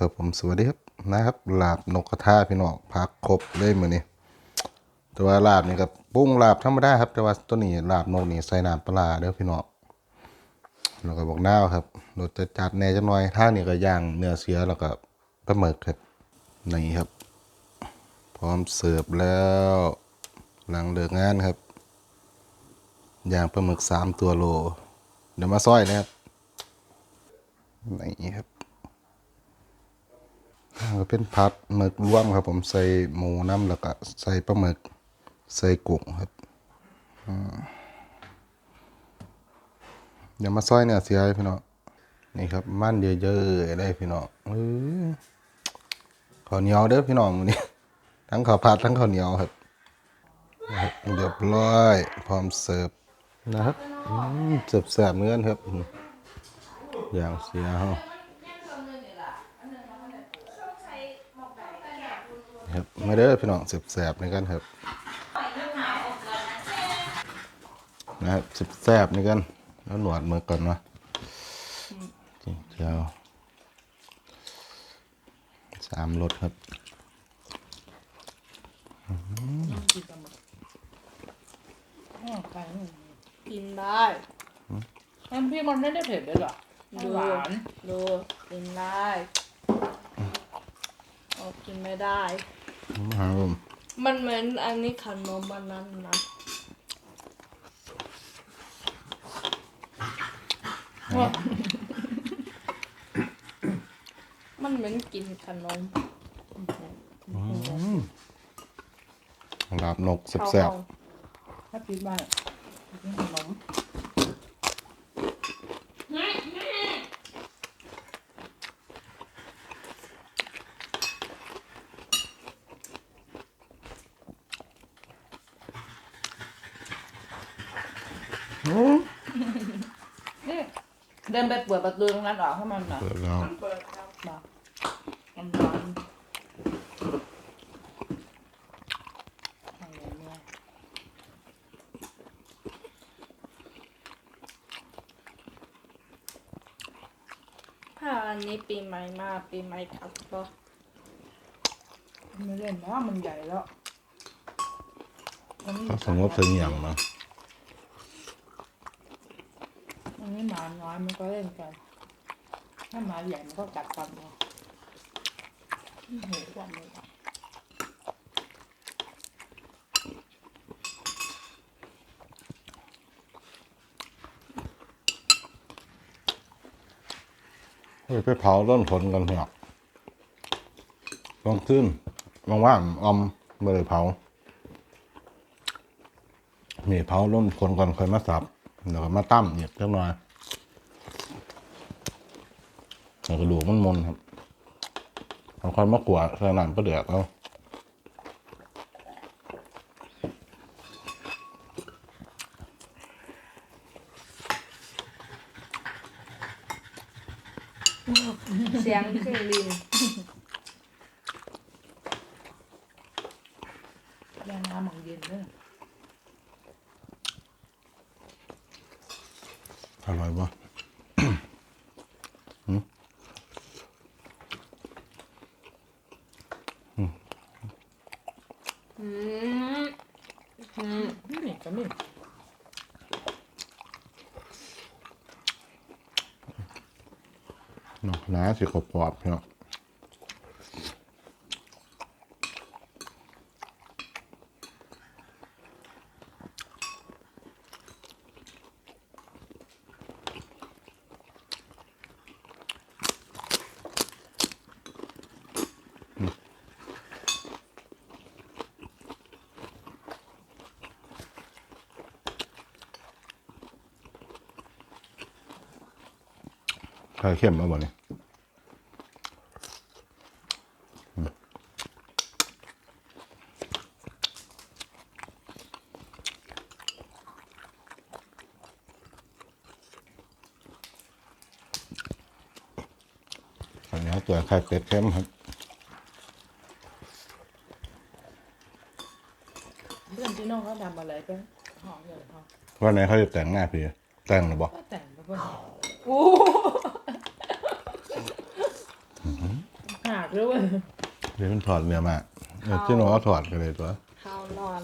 ครับผมสวัสดีครับนะครับลาบนกกระทาพี่น้องพักครบเลยมือนี้แต่ว่าลาบนี่ก็ปรุงลาบธรรมดาครับ แต่ว่าตัวนี้ลาบนกนี่ใส่น้ำปลาเด้อพี่น้องแล้วก็บอกน้าวครับรสจะจัดแน่จังหน่อยทานี้ก็ย่างเนื้อเสือแล้วก็ปลาหมึกครับนี่ครับ พร้อมเสิร์ฟแล้วหลังเลิกงานครับย่างปลาหมึกสามตัวโล เดี๋ยวมาซอยนะครับนี่ครับ ก็เป็นผัดหมึกรวมครับ ผมใส่หมูน้ำแล้วก็ใส่ปลาหมึก ใส่กุ้งครับอ่าเดี๋ยวมาซอยเนี่ยเสียให้พี่น้องนี่ครับมันเยอะๆได้พี่น้องเออข้าวเหนียวเด้อพี่น้องมื้อนี้ ทั้งข้าวผัดทั้งข้าวเหนียวครับเรียบร้อยพร้อมเสิร์ฟนะครับเสิร์ฟแซ่บเหมือนกันครับอืมอย่างเสียเฮา ครับ มาเด้อพี่น้องแสบๆในกันครับนะครับแสบๆในกันแล้วหนวดมือก่อนวะจริงเจ้าสามรสครับกินได้น้ำพริกมันไม่ได้เผ็ดเลยหรอดูหวานดูกินได้โอ้กินไม่ได้ ครับผมมันเหมือนอันนี้ขนมมันนั้นนะมันเหมือนกินขนมลาบนกแสเข้าบห้องถ้าปิดบ้านกินขนม นี่เดินไปเปิดประตูตรงนั้นออกให้มันหน่อยๆเปิดแล้วเปิดครับมามันร้อนทำอย่างนี้ถ้าอันนี้ปีใหม่มาปีใหม่ครับก็ไม่เล่นนะมันใหญ่แล้วมันก็สงบเสียงอย่างเนาะ มันไม่หมาน้อยมันก็เล่นกัน ถ้าหมาใหญ่มันก็กัดกันเนาะโอ้โหความเลยเฮ้ยไปเผาต้นผลกันเถอะลองขึ้นว่างๆอมไม่ได้เผา นี่เผาต้นผลก่อนค่อยมาสับ เดี๋ยวก็มาตั้มอีกจักหน่อยแล้วกระดูกมันมนครับเอาค่อยมากวาดใส่น้ำก็เดือดเอาเสียงเครื่องบินย่างน้ำมันเย็นเลย อร่อยปะอืมอืมนี่ก็มีเนาะน้าสิขอบปอบเนาะ ข่เข้มแล้วบ่เนี่ยอันนี้ตัวไข่เป็ดเข้มครับเพื่อนที่น้องเขาทำอะไรไปหอมเลยเขาวันไหนเขาจะแต่งหน้าพี่แต่งหรือบอกก็แต่งไปเพื่อน โอ้ หากด้วย เว้ยเดี๋ยวมันถอดเนื้อมาเออที่หนูเอาถอดกันเลยตัวข้าวนอน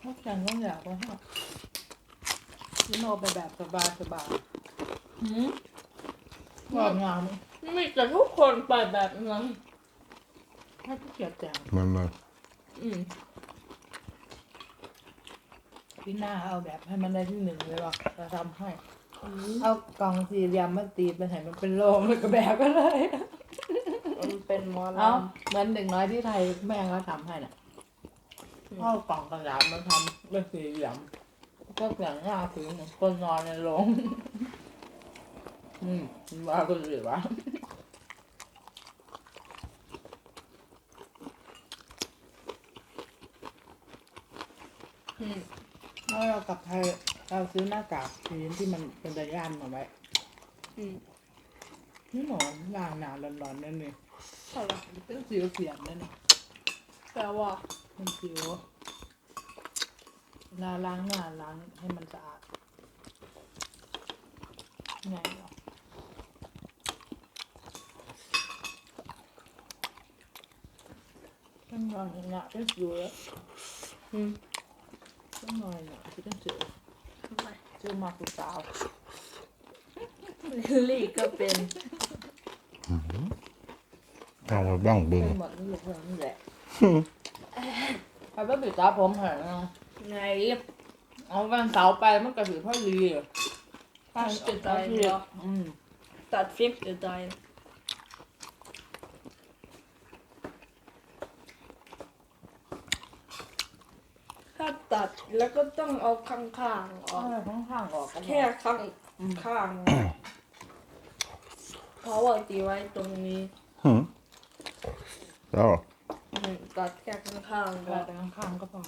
พวกฉันก็อยากว่าพี่โนไปแบบสบายสบายหืมๆว่างามมีแต่ทุกคนไปแบบนั้นให้ผู้เกียรติแจงมันมาอืม พี่หน้าเอาแบบให้มันได้ที่หนึ่งเลยว่ะจะทำให้อืมเอากล่องสี่เหลี่ยมมาตีเป็นให้มันเป็นโลงแล้วก็แบกก็เลยมันเป็นหมอลเอาเหมือนเด็กน้อยที่ไทยแม่เขาทำให้น่ะเอากล่องกระดาษมาทำเป็นสี่เหลี่ยมก็เสียงหน้าถึงเหมือนคนนอนในโรงอืมว่าก็หรือวะำอืม แล้วเรากลับไทยเราซื้อหน้ากากสีที่มันเป็นตะย่านมาไว้อืมนี่หมอนล้างหนาร้อนๆนั่นนี่อะไรเป็นสิวเสียมนั่นนี่แปลว่ามันสิวเวลาล้างหน้าล้างให้มันสะอาดไงหรอต้องนอนอย่างเงี้ยเป็นสิวแล้วอืม ต้องนอนอย่างเงี้ยที่เป็นสิวทำไมสิวมากกูสาวลิลลี่ก็เป็นเอามาบ้างเบึงเป็นหมดนี่เพื่อนนี่แหละใครก็ปิดตาผมเหรอไงเอาวันเสาร์ไปมันก็ถือพ่อดีอะติดใจเดียวอืม ตัดฟิปติดใจถ้ ตัดแล้วก็ต้องเอาข้างๆออก เอาข้างข้างๆออกก็แค่ได้ข้างข้างเพราะว่าตีไว้ตรงนี้หืมแล้วอืมตัดแค่ข้างๆเวก็ลาแต่ข้างข้างๆก็พอ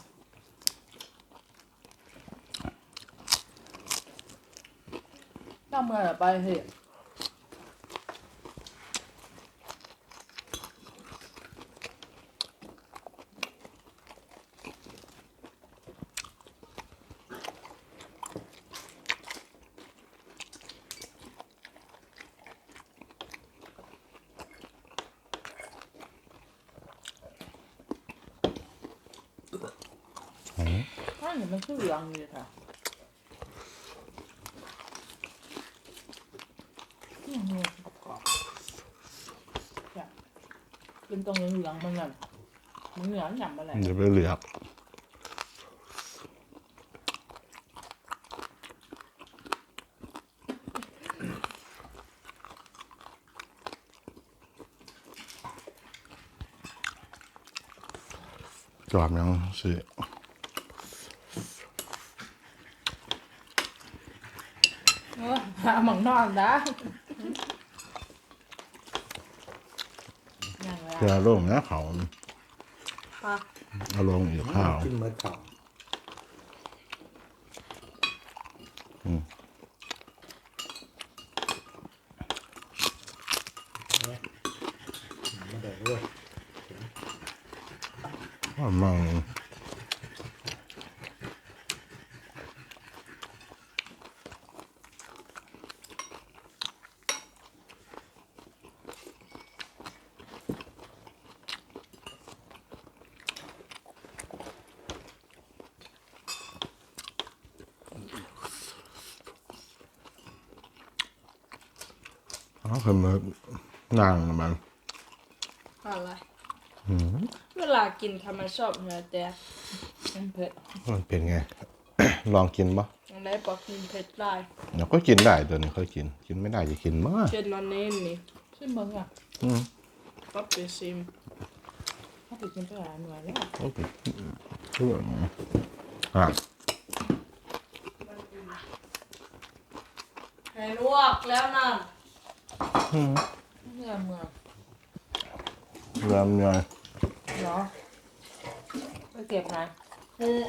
ถ้าเมื่อไหร่ไปเนมันคือเหลืองเลยค่ะอืมกรอบๆแบบเป็นตรงเหลืองๆมันแบบมันเหลืองหยำอะไรเดี๋ยวไปเหลือกจอบยังสิ เออ หาหมองนอนนะยังไงเพื่อลงนะเขาปะเอาลงอีกข้าวกินเมื่อก่อน อืม ไม่ได้ด้วย ว่ามัง อ๋อคือมันนั่งมันอะไรอืมเวลากินทำไมชอบเนื้อแต่มันเผ็ดมันเป็นไง ลองกินปะอะไรบอกกินเผ็ดได้เดี๋ยวก็กินได้ตัวนี้เคยกิน กินไม่ได้จะกินมากเช่นนอนนี้นี่ชิมเบิ้งอะอืมก็ไปซิมถ้าไปกินไปหลายหน่วยแล้วโอเคเรื่องอะให้ลวกแล้วนั่น เมื่อเมื่อเริ่มยังเนาะไปเก็บไงอืม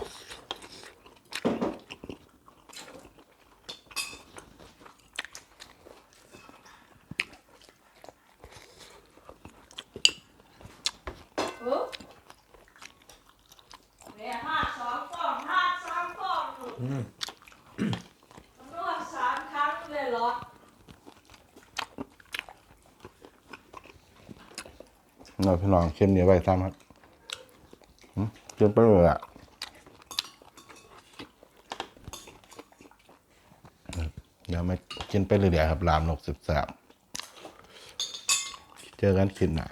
เออเนี่ยห้าสองกล่องห้าสองกล่อง อืม มันด้วย เราพี่น้องเค็มเหนียวไว้ซ้ำครับเค็มไปเลยอะเดี๋ยวไม่กินไปเรื่อยๆครับลามนกสิบสามเจอกันคลิปหน้า